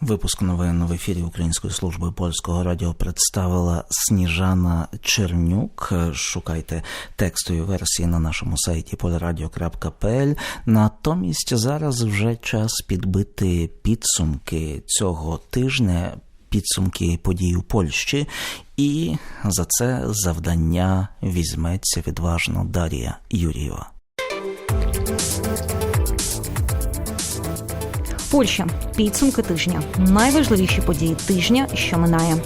Випуск новин в ефірі Української служби польського радіо представила Сніжана Чернюк. Шукайте текстові версії на нашому сайті polradio.pl. Натомість зараз вже час підбити підсумки цього тижня, підсумки подій у Польщі, і за це завдання візьметься відважно Дар'я Юрієва. Польща. Підсумки тижня. Найважливіші події тижня, що минає.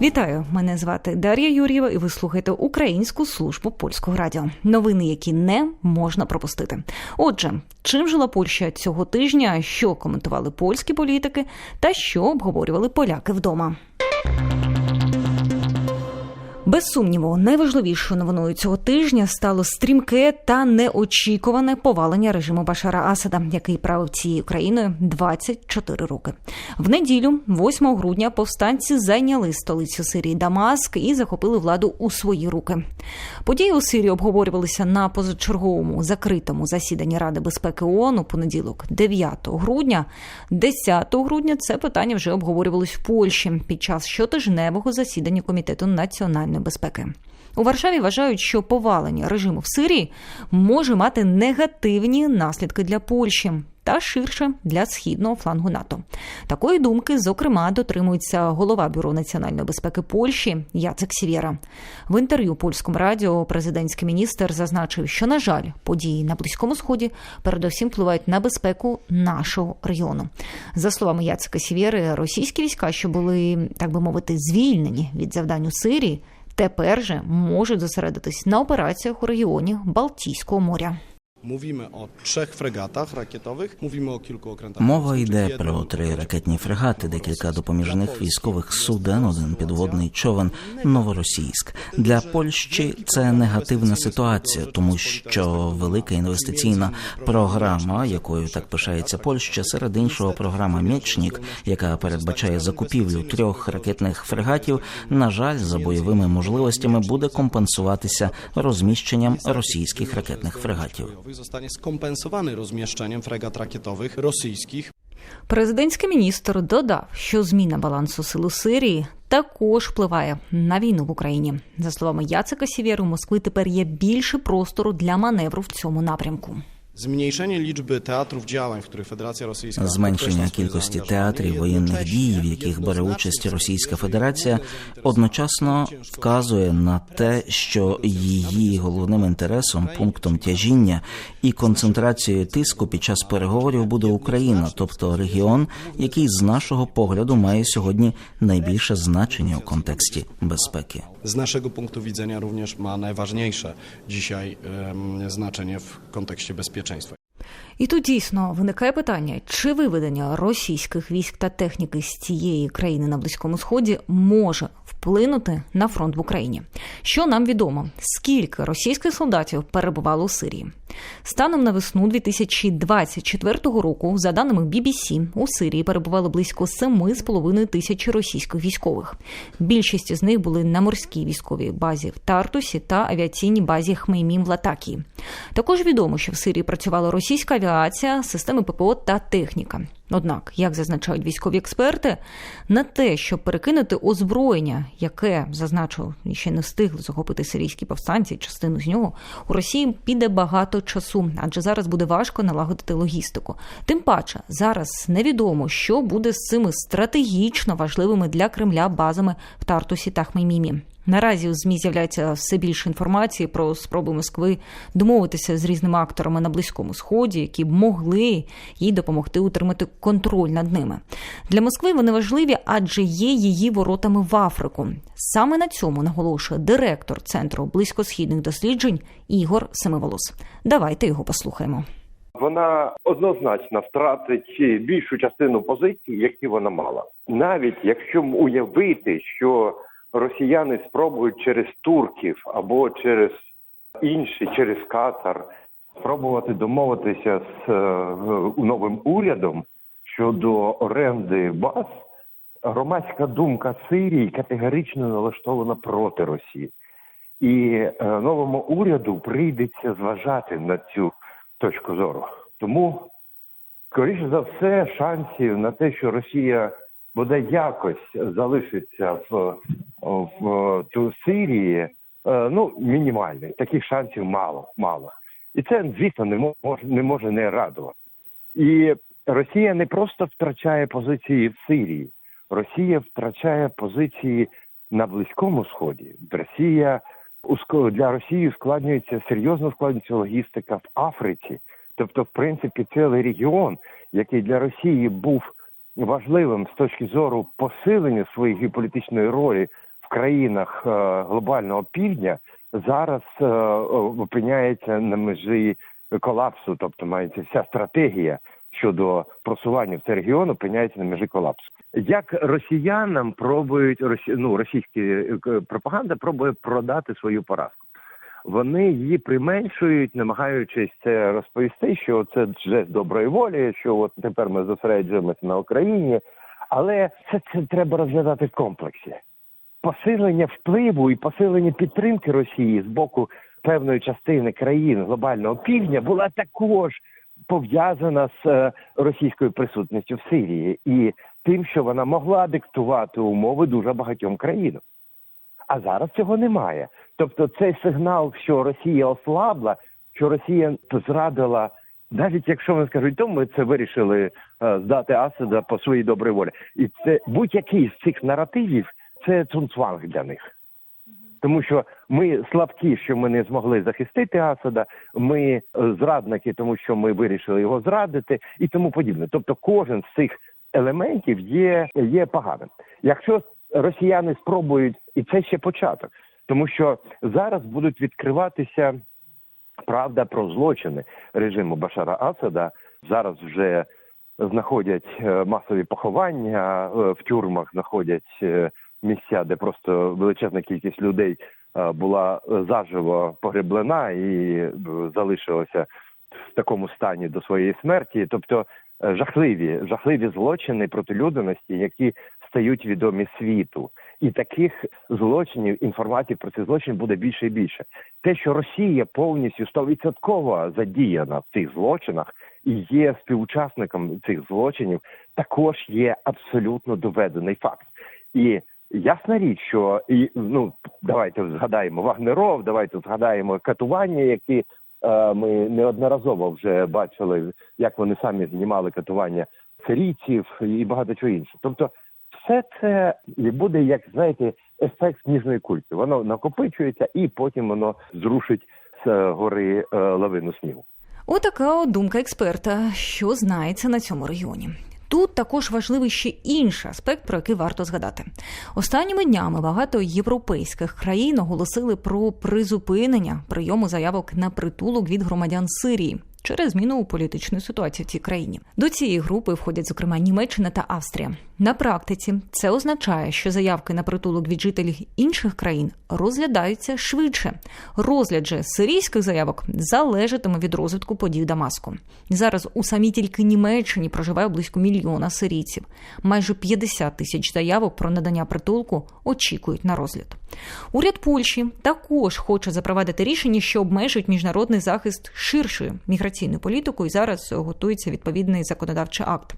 Вітаю! Мене звати Дар'я Юр'єва, і ви слухаєте Українську службу польського радіо. Новини, які не можна пропустити. Отже, чим жила Польща цього тижня, що коментували польські політики, та що обговорювали поляки вдома. Без сумніву, найважливішою новиною цього тижня стало стрімке та неочікуване повалення режиму Башара Асада, який правив цією країною 24 роки. В неділю, 8 грудня, повстанці зайняли столицю Сирії Дамаск і захопили владу у свої руки. Події у Сирії обговорювалися на позачерговому закритому засіданні Ради безпеки ООН у понеділок, 9 грудня. 10 грудня це питання вже обговорювалось в Польщі під час щотижневого засідання комітету національної безпеки. У Варшаві вважають, що повалення режиму в Сирії може мати негативні наслідки для Польщі та ширше для східного флангу НАТО. Такої думки, зокрема, дотримується голова бюро національної безпеки Польщі Яцек Сівєра. В інтерв'ю польському радіо президентський міністр зазначив, що на жаль, події на близькому сході передусім впливають на безпеку нашого регіону. За словами Яцека Сівєри, російські війська, що були так би мовити, звільнені від завдань у Сирії. Тепер же можуть зосередитись на операціях у регіоні Балтійського моря. Mówimy o trzech fregatach rakietowych, mówimy o kilku okrętach. Мова йде про три ракетні фрегати, декілька допоміжних військових суден, один підводний човен Новоросійськ. Для Польщі це негативна ситуація, тому що велика інвестиційна програма, якою так пишається Польща, серед іншого програма Мєчнік, яка передбачає закупівлю трьох ракетних фрегатів, на жаль, за бойовими можливостями буде компенсуватися розміщенням російських ракетних фрегатів. Bojowych zostanie skompensowany rozmieszczeniem fregat rakietowych rosyjskich. Президентський міністр додав, що зміна балансу сил у Сирії також впливає на війну в Україні. За словами Яцика Сівєру, Москви тепер є більше простору для маневру в цьому напрямку. Zmniejszenie liczby teatrów działań, w których Federacja Rosyjska Зменшення кількості театрів воєнних дій, в яких бере участь Російська Федерація, одночасно вказує на те, що її головним інтересом, пунктом тяжіння і концентрацією тиску під час переговорів буде Україна, тобто регіон, який з нашого погляду має сьогодні найбільше значення у контексті безпеки. z naszego punktu widzenia również ma najważniejsze dzisiaj em, znaczenie w kontekście bezpieczeństwa. І тут дійсно виникає питання, чи виведення російських військ та техніки з цієї країни на близькому сході може вплинути на фронт в Україні. Що нам відомо, скільки російських солдатів перебувало у Сирії? Станом на весну 2024 року, за даними BBC, у Сирії перебувало близько 7,5 тисяч російських військових. Більшість з них були на морській військовій базі в Тартусі та авіаційній базі Хмеймім в Латакії. Також відомо, що в Сирії працювала російська авіація, системи ППО та техніка. Однак, як зазначають військові експерти, на те, щоб перекинути озброєння, яке зазначив ще не встигли захопити сирійські повстанці, частину з нього у Росії піде багато часу, адже зараз буде важко налагодити логістику. Тим паче, зараз невідомо, що буде з цими стратегічно важливими для Кремля базами в Тартусі та Хмеймімі. Наразі у змі з'являється все більше інформації про спроби Москви домовитися з різними акторами на близькому сході, які б могли їй допомогти утримати контроль над ними. Для Москви вони важливі, адже є її воротами в Африку. Саме на цьому наголошує директор центру близькосхідних досліджень Ігор Семиволос. Давайте його послухаємо. Вона однозначно втратить більшу частину позицій, які вона мала, навіть якщо уявити, що росіяни спробують через турків або через інші, через Катар, спробувати домовитися з е, новим урядом щодо оренди баз. Громадська думка Сирії категорично налаштована проти Росії. І е, новому уряду прийдеться зважати на цю точку зору. Тому, скоріше за все, шансів на те, що Росія буде якось залишиться в, в, ту Сирії, е, ну мінімальний. Таких шансів мало, мало. І це, звісно, не може не може не радувати. І Росія не просто втрачає позиції в Сирії, Росія втрачає позиції на Близькому Сході. Росія для Росії ускладнюється серйозно ускладнюється логістика в Африці. Тобто, в принципі, цілий регіон, який для Росії був важливим з точки зору посилення своєї геополітичної ролі в країнах е, глобального півдня, зараз е, опиняється на межі колапсу, тобто мається вся стратегія щодо просування в цей регіон опиняється на межі колапсу. Як росіянам пробують ну, російські е, пропаганда пробує продати свою поразку. Вони її применшують, намагаючись це розповісти, що це жест доброї волі, що от тепер ми зосереджуємося на Україні, але це, це треба розглядати в комплексі. Посилення впливу і посилення підтримки Росії з боку певної частини країн глобального півдня була також пов'язана з е, російською присутністю в Сирії і тим, що вона могла диктувати умови дуже багатьом країнам. А зараз цього немає. Тобто, цей сигнал, що Росія ослабла, що Росія зрадила, навіть якщо вони скажуть, то ми це вирішили е, здати Асада по своїй добрій волі. І це будь-який з цих наративів це цунцванг для них. Тому що ми слабкі, що ми не змогли захистити Асада, ми е, зрадники, тому що ми вирішили його зрадити, і тому подібне. Тобто, кожен з цих елементів є, є поганим. Якщо росіяни спробують, і це ще початок, тому що зараз будуть відкриватися правда про злочини режиму Башара Асада. Зараз вже знаходять е, масові поховання е, в тюрмах, знаходять е, місця, де просто величезна кількість людей була заживо погреблена і залишилася в такому стані до своєї смерті. Тобто жахливі, жахливі злочини проти людяності, які стають відомі світу. І таких злочинів, інформації про ці злочини буде більше і більше. Те, що Росія повністю стовідсотково задіяна в цих злочинах і є співучасником цих злочинів, також є абсолютно доведений факт. І ясна річ, що і ну давайте згадаємо Вагнеров, давайте згадаємо катування, які е, ми неодноразово вже бачили, як вони самі знімали катування сирійців і багато чого іншого. Тобто, все це буде як знаєте, ефект сніжної кульки. Воно накопичується і потім воно зрушить з е, гори е, лавину снігу. Отака от думка експерта, що знається на цьому регіоні. Тут також важливий ще інший аспект, про який варто згадати. Останніми днями багато європейських країн оголосили про призупинення прийому заявок на притулок від громадян Сирії. Через зміну у політичної ситуації в цій країні до цієї групи входять зокрема Німеччина та Австрія. На практиці це означає, що заявки на притулок від жителів інших країн розглядаються швидше. Розгляд же сирійських заявок залежатиме від розвитку подій в Дамаску. Зараз у самій тільки Німеччині проживає близько мільйона сирійців. Майже 50 тисяч заявок про надання притулку очікують на розгляд. Уряд Польщі також хоче запровадити рішення, що обмежують міжнародний захист ширшою міграційною політикою. І зараз готується відповідний законодавчий акт.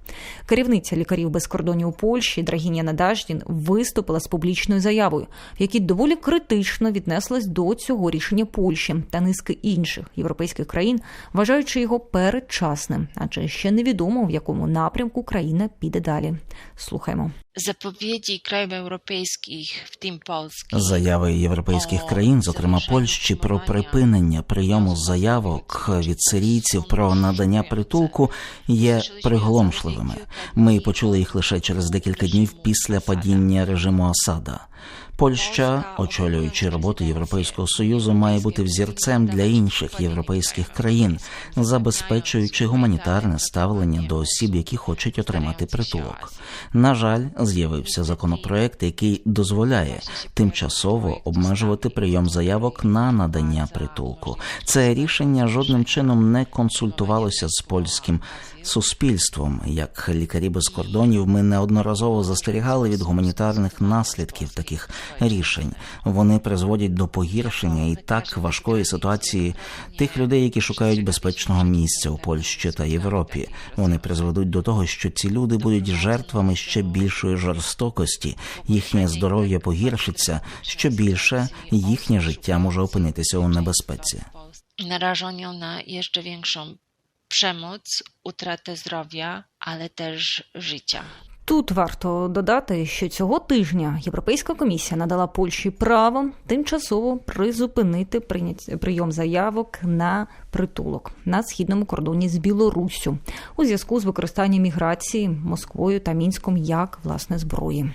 Керівниця лікарів без кордонів у Польщі Драгінія Надаждін виступила з публічною заявою, в якій доволі критично віднеслась до цього рішення Польщі та низки інших європейських країн, вважаючи його передчасним, адже ще невідомо в якому напрямку країна піде далі. Слухаємо. krajów europejskich, w tym Polski. Заяви європейських країн, зокрема Польщі, про припинення прийому заявок від сирійців про надання притулку є приголомшливими. Ми почули їх лише через декілька днів після падіння режиму Асада. Польща, очолюючи роботу Європейського союзу, має бути взірцем для інших європейських країн, забезпечуючи гуманітарне ставлення до осіб, які хочуть отримати притулок. На жаль, з'явився законопроект, який дозволяє тимчасово обмежувати прийом заявок на надання притулку. Це рішення жодним чином не консультувалося з польським суспільством. Як лікарі без кордонів, ми неодноразово застерігали від гуманітарних наслідків таких рішень. Вони призводять до погіршення і так важкої ситуації тих людей, які шукають безпечного місця у Польщі та Європі. Вони призведуть до того, що ці люди будуть жертвами ще більшої жорстокості. Їхнє здоров'я погіршиться, що більше їхнє життя може опинитися у небезпеці. Narażono na jeszcze większą przemoc, utratę zdrowia, ale też życia. Тут варто додати, що цього тижня Європейська комісія надала Польщі право тимчасово призупинити прийом заявок на притулок на східному кордоні з Білоруссю у зв'язку з використанням міграції Москвою та Мінськом як власне зброї.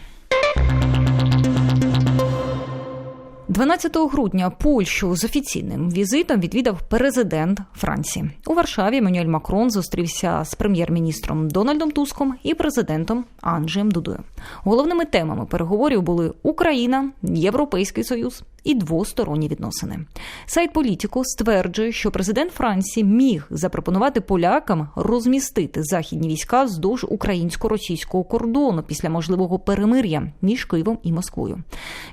12 грудня Польщу з офіційним візитом відвідав президент Франції. У Варшаві Менюель Макрон зустрівся з прем'єр-міністром Дональдом Туском і президентом Анджеєм Дудою. Головними темами переговорів були Україна, Європейський Союз і двосторонні відносини. Сайт Політіко стверджує, що президент Франції міг запропонувати полякам розмістити західні війська вздовж українсько-російського кордону після можливого перемир'я між Києвом і Москвою.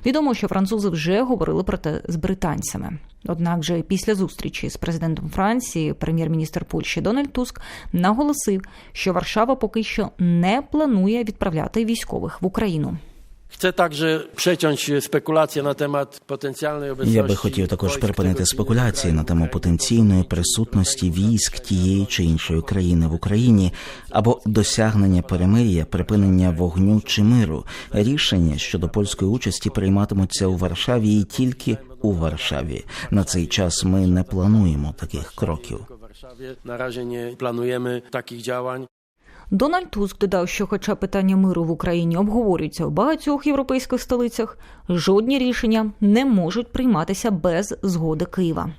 Відомо, що французи вже говорили про те з британцями. Однак же після зустрічі з президентом Франції прем'єр-міністр Польщі Дональд Туск наголосив, що Варшава поки що не планує відправляти військових в Україну. Chcę także przeciąć spekulacje na temat obecności. Я би хотів також припинити спекуляції на тему потенційної присутності військ тієї чи іншої країни в Україні або досягнення перемир'я, припинення вогню чи миру. Рішення щодо польської участі прийматимуться у Варшаві і тільки у Варшаві. На цей час ми не плануємо таких кроків. Na razie nie planujemy takich działań. Дональд Туск додав, що, хоча питання миру в Україні обговорюється в багатьох європейських столицях, жодні рішення не можуть прийматися без згоди Києва.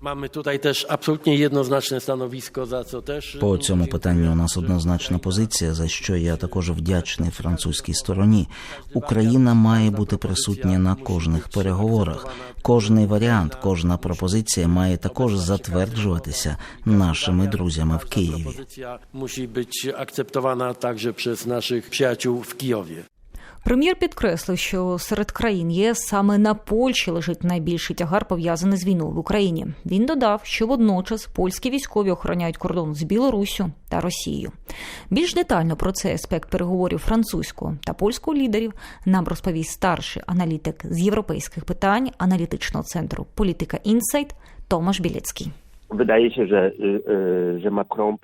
Mamy tutaj też absolutnie jednoznaczne stanowisko, za co też. По цьому питанню у нас однозначна позиція, за що я також вдячний французькій стороні. Україна має бути присутня на кожних переговорах. Кожний варіант, кожна пропозиція має також затверджуватися нашими друзями в Києві. Propozycja musi być akceptowana także przez naszych przyjaciół w Kijowie. Прем'єр підкреслив, що серед країн ЄС саме на Польщі лежить найбільший тягар пов'язаний з війною в Україні. Він додав, що водночас польські військові охороняють кордон з Білоруссю та Росією. Більш детально про цей аспект переговорів французького та польського лідерів нам розповість старший аналітик з європейських питань аналітичного центру Політика Інсайт Томаш Білецький. Wydaje się, że, że Macron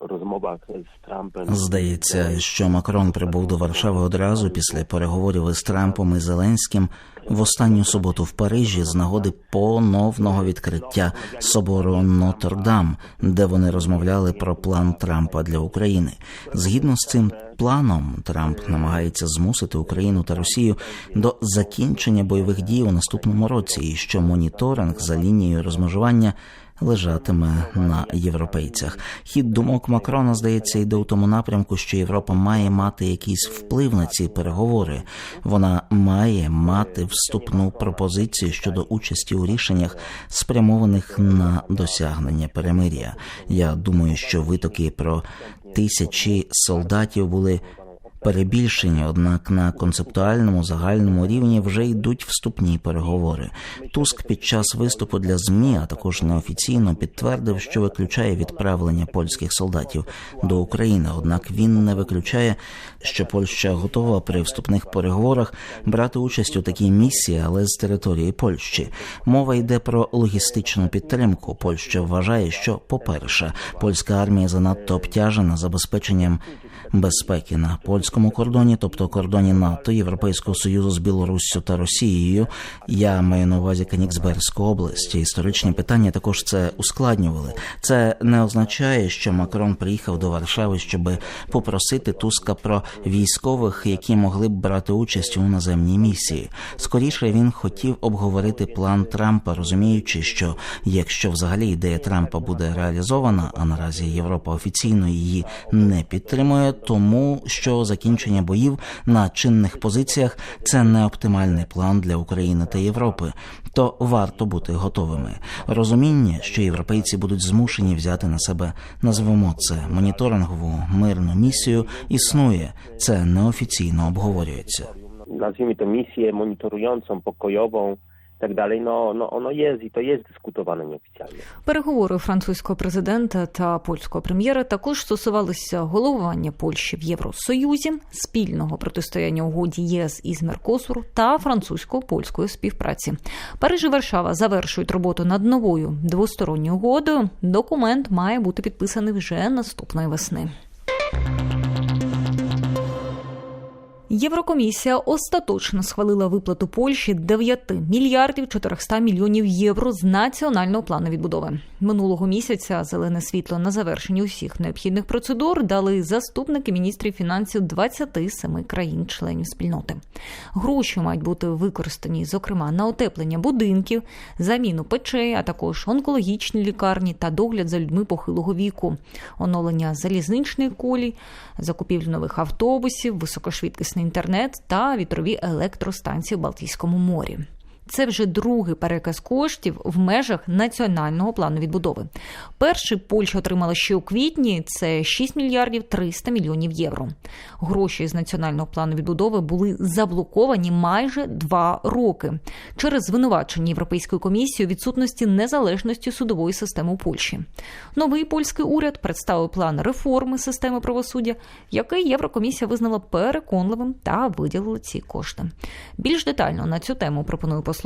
rozmowach z Trumpem. Здається, що Макрон прибув до Варшави одразу після переговорів із Трампом і Зеленським в останню суботу в Парижі з нагоди поновного відкриття собору Нотр-Дам, де вони розмовляли про план Трампа для України. Згідно з цим планом, Трамп намагається змусити Україну та Росію до закінчення бойових дій у наступному році, і що моніторинг за лінією розмежування лежатиме на європейцях. Хід думок Макрона здається йде у тому напрямку, що Європа має мати якийсь вплив на ці переговори. Вона має мати вступну пропозицію щодо участі у рішеннях, спрямованих на досягнення перемир'я. Я думаю, що витоки про тисячі солдатів були перебільшені, однак на концептуальному загальному рівні вже йдуть вступні переговори. Туск під час виступу для змі, а також неофіційно підтвердив, що виключає відправлення польських солдатів до України. Однак він не виключає, що Польща готова при вступних переговорах брати участь у такій місії, але з території Польщі. Мова йде про логістичну підтримку. Польща вважає, що, по-перше, польська армія занадто обтяжена забезпеченням безпеки на польському кордоні, тобто кордоні НАТО, Європейського союзу з Білоруссю та Росією. Я маю на увазі Каніксберську область. Історичні питання також це ускладнювали. Це не означає, що Макрон приїхав до Варшави, щоб попросити Туска про військових, які могли б брати участь у наземній місії. Скоріше він хотів обговорити план Трампа, розуміючи, що якщо взагалі ідея Трампа буде реалізована, а наразі Європа офіційно її не підтримує, тому що закінчення боїв на чинних позиціях це не оптимальний план для України та Європи. То варто бути готовими. Розуміння, що європейці будуть змушені взяти на себе, назвемо це моніторингову мирну місію, існує. Це неофіційно обговорюється. misję monitorującą, pokojową i tak dalej, no, no ono jest i to jest dyskutowane nieoficjalnie. Переговори французького президента та польського прем'єра також стосувалися головування Польщі в Євросоюзі, спільного протистояння угоді ЄС із Меркосуру та французько-польської співпраці. Париж і Варшава завершують роботу над новою двосторонньою угодою. Документ має бути підписаний вже наступної весни. Єврокомісія остаточно схвалила виплату Польщі 9 мільярдів 400 мільйонів євро з національного плану відбудови. Минулого місяця зелене світло на завершенні усіх необхідних процедур дали заступники міністрів фінансів 27 країн-членів спільноти. Гроші мають бути використані, зокрема, на утеплення будинків, заміну печей, а також онкологічні лікарні та догляд за людьми похилого віку, оновлення залізничних колій, закупівлю нових автобусів, високошвидкісний інтернет та вітрові електростанції в Балтійському морі. Це вже другий переказ коштів в межах національного плану відбудови. Перший Польща отримала ще у квітні це 6 мільярдів 300 мільйонів євро. Гроші з національного плану відбудови були заблоковані майже два роки через звинувачення Європейської комісії у відсутності незалежності судової системи у Польщі. Новий польський уряд представив план реформи системи правосуддя, який Єврокомісія визнала переконливим та виділила ці кошти. Більш детально на цю тему пропоную послухати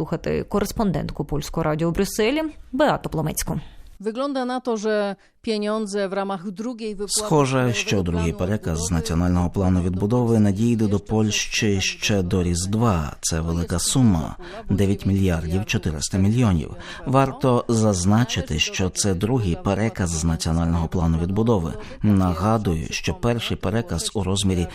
кореспондентку польського радіо у Брюсселі Беату Пломецьку. Wygląda na to, że pieniądze w ramach drugiej wypłaty Схоже, що другий переказ з національного плану відбудови надійде до Польщі ще до Різдва. Це велика сума 9 мільярдів 400 мільйонів. Варто зазначити, що це другий переказ з національного плану відбудови. Нагадую, що перший переказ у розмірі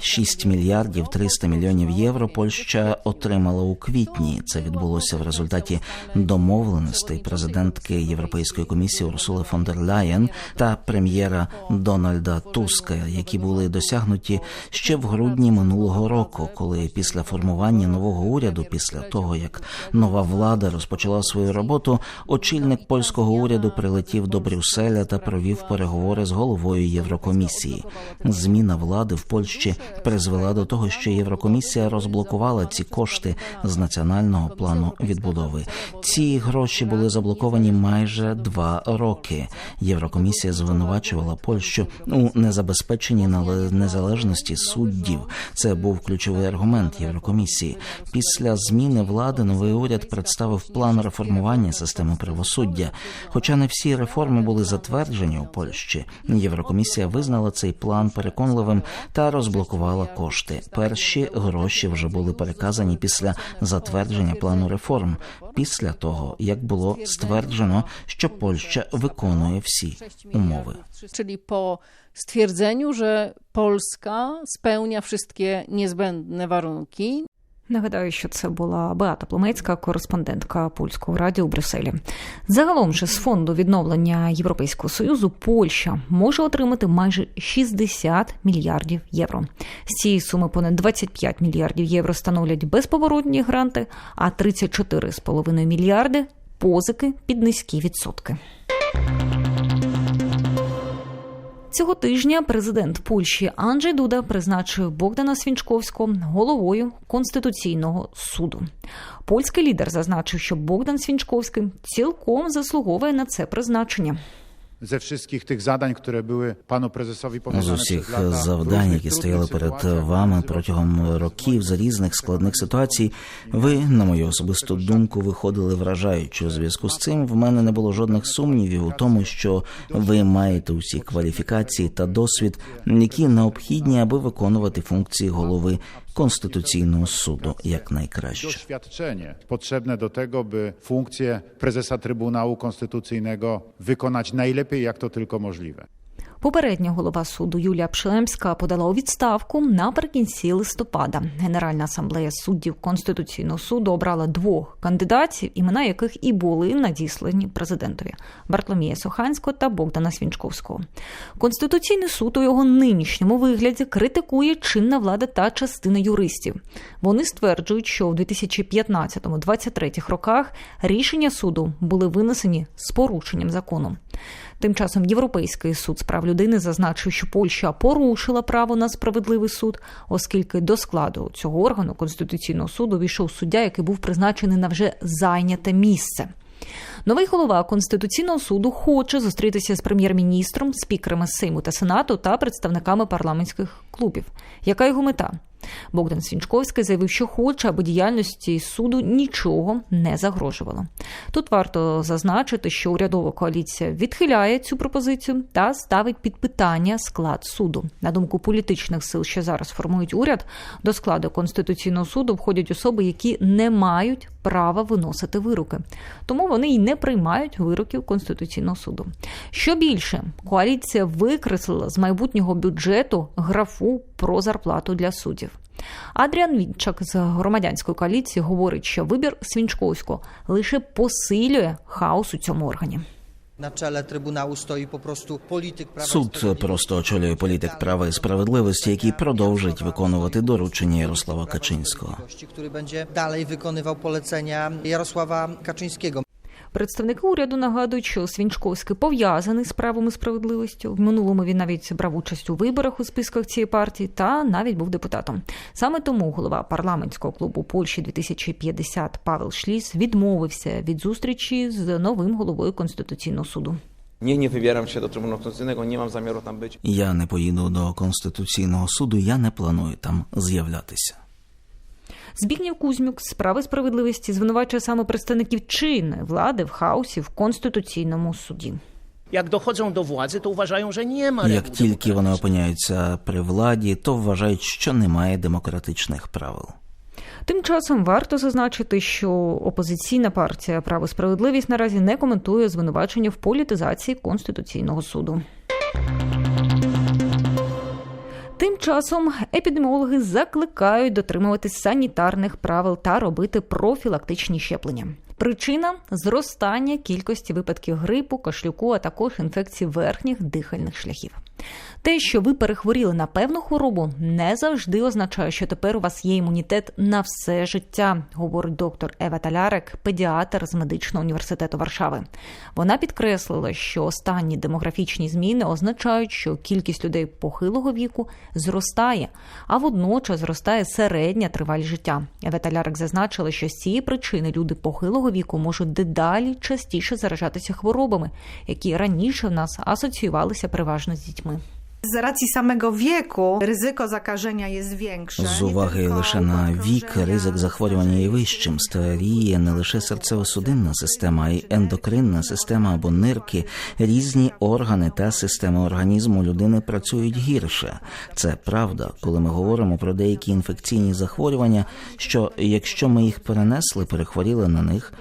6 мільярдів 300 мільйонів євро Польща отримала у квітні. Це відбулося в результаті домовленостей президентки Європейської комісії Урсули фон дер Ляєн та прем'єра Дональда Туска, які були досягнуті ще в грудні минулого року, коли після формування нового уряду, після того як нова влада розпочала свою роботу, очільник польського уряду прилетів до Брюсселя та провів переговори з головою Єврокомісії. Зміна влади в Польщі призвела до того, що Єврокомісія розблокувала ці кошти з національного плану відбудови. Ці гроші були заблоковані майже два роки. Єврокомісія звинувачувала Польщу у незабезпеченні незалежності суддів. Це був ключовий аргумент Єврокомісії. Після зміни влади новий уряд представив план реформування системи правосуддя. Хоча не всі реформи були затверджені у Польщі, Єврокомісія визнала цей план переконливим та розблокувала кошти. Перші гроші вже були переказані після затвердження плану реформ. Після того, як було стверджено, що Польща виконує всі умови. czyli po stwierdzeniu, że Polska spełnia wszystkie niezbędne warunki. Нагадаю, що це була Беата Пломецька, кореспондентка польського радіо у Брюсселі. Загалом же з фонду відновлення Європейського союзу Польща може отримати майже 60 мільярдів євро. З цієї суми понад 25 мільярдів євро становлять безповоротні гранти, а 34,5 мільярди позики під низькі відсотки. Цього тижня президент Польщі Анджей Дуда призначив Богдана Свінчковського головою Конституційного суду. Польський лідер зазначив, що Богдан Свінчковський цілком заслуговує на це призначення. Ze wszystkich tych zadań, które były panu prezesowi З powierzone усіх przez lata, завдань, які стояли перед вами протягом років за різних складних ситуацій, ви, на мою особисту думку, виходили вражаючи. У зв'язку з цим в мене не було жодних сумнівів у тому, що ви маєте усі кваліфікації та досвід, які необхідні, аби виконувати функції голови конституційного суду якнайкраще. doświadczenie potrzebne do tego, by funkcję prezesa Trybunału Konstytucyjnego wykonać najlepiej, jak to tylko możliwe. Попередня голова суду Юлія Пшелемська подала у відставку наприкінці листопада. Генеральна асамблея суддів Конституційного суду обрала двох кандидатів, імена яких і були надіслані президентові Бартломія Соханського та Богдана Свінчковського. Конституційний суд у його нинішньому вигляді критикує чинна влада та частина юристів. Вони стверджують, що у 2015-2023 роках рішення суду були винесені з порушенням закону. Тим часом Європейський суд з прав людини зазначив, що Польща порушила право на справедливий суд, оскільки до складу цього органу конституційного суду війшов суддя, який був призначений на вже зайняте місце. Новий голова конституційного суду хоче зустрітися з прем'єр-міністром, спікерами Сейму та Сенату та представниками парламентських клубів. Яка його мета? Богдан Свінчковський заявив, що хоче, аби діяльності суду нічого не загрожувало. Тут варто зазначити, що урядова коаліція відхиляє цю пропозицію та ставить під питання склад суду. На думку політичних сил, що зараз формують уряд, до складу конституційного суду входять особи, які не мають права виносити вироки, тому вони й не приймають вироків конституційного суду. Що більше, коаліція викреслила з майбутнього бюджету графу про зарплату для суддів. Адріан Вінчак з громадянської коаліції говорить, що вибір Свінчковського лише посилює хаос у цьому органі. Czele Trybunału stoi po prostu polityk Prawa i Суд просто очолює політик права і справедливості, який продовжить виконувати доручення Ярослава Качинського. który będzie dalej wykonywał polecenia Jarosława Kaczyńskiego. Представники уряду нагадують, що Свінчковський пов'язаний з правом і справедливістю. В минулому він навіть брав участь у виборах у списках цієї партії та навіть був депутатом. Саме тому голова парламентського клубу Польщі 2050 Павел Шліс відмовився від зустрічі з новим головою конституційного суду. Nie, nie wybieram się do Trybunału Konstytucyjnego, nie mam zamiaru tam być. Я не поїду до конституційного суду, я не планую там з'являтися. Збігнєв Кузьмюк з справи справедливості звинувачує саме представників чинної влади в хаосі в конституційному суді. Jak dochodzą do władzy, to uważają, że nie ma Як тільки вони опиняються при владі, то вважають, що немає демократичних правил. Тим часом варто зазначити, що опозиційна партія Право і справедливість наразі не коментує звинувачення в політизації конституційного суду. Часом епідеміологи закликають дотримуватись санітарних правил та робити профілактичні щеплення. Причина зростання кількості випадків грипу, кашлюку, а також інфекцій верхніх дихальних шляхів. Те, що ви перехворіли на певну хворобу, не завжди означає, що тепер у вас є імунітет на все життя, говорить доктор Ева Талярик, педіатр з медичного університету Варшави. Вона підкреслила, що останні демографічні зміни означають, що кількість людей похилого віку зростає, а водночас зростає середня тривалість життя. Ева Талярик зазначила, що з цієї причини люди похилого віку можуть дедалі частіше заражатися хворобами, які раніше в нас асоціювалися переважно з дітьми. Z racji samego wieku ryzyko zakażenia jest większe. З уваги лише на вік ризик захворювання є вищим. Старіє не лише серцево-судинна система, а й ендокринна система або нирки. Різні органи та системи організму людини працюють гірше. Це правда, коли ми говоримо про деякі інфекційні захворювання. Що якщо ми їх перенесли, перехворіли на них.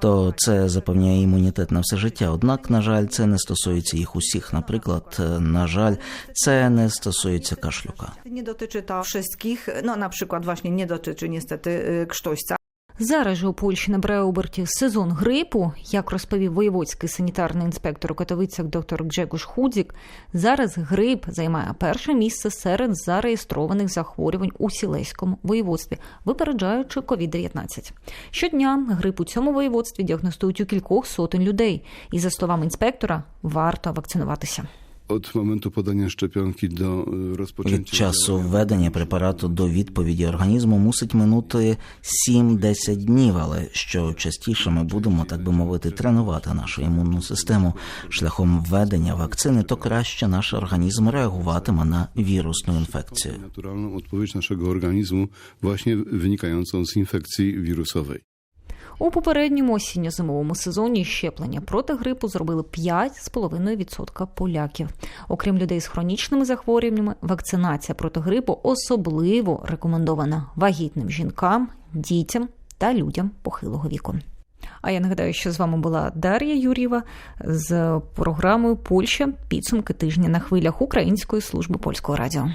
То це запевняє імунітет на все життя. Однак, на жаль, це не стосується їх усіх. Наприклад, е, на жаль, це не стосується кашлюка. Не дотичи та всіх, ну, наприклад, власне, не dotyczy niestety y, krztuśca. Зараз же у Польщі набирає обертів сезон грипу, як розповів воєводський санітарний інспектор у Катовицях доктор Гжегош Худзік. Зараз грип займає перше місце серед зареєстрованих захворювань у Сілеському воєводстві, випереджаючи COVID-19. Щодня грип у цьому воєводстві діагностують у кількох сотень людей, і за словами інспектора, варто вакцинуватися. Od momentu podania szczepionki do y, Від часу введення препарату до відповіді організму мусить минути 7-10 днів, але що частіше ми будемо, так би мовити, тренувати нашу імунну систему шляхом введення вакцини, то краще наш організм реагуватиме на вірусну інфекцію. naturalną odpowiedź naszego organizmu właśnie wynikającą z infekcji wirusowej. У попередньому осінньо-зимовому сезоні щеплення проти грипу зробили 5,5% поляків. Окрім людей з хронічними захворюваннями, вакцинація проти грипу особливо рекомендована вагітним жінкам, дітям та людям похилого віку. А я нагадаю, що з вами була Дар'я Юрєва з програмою Польща підсумки тижня на хвилях Української служби польського радіо.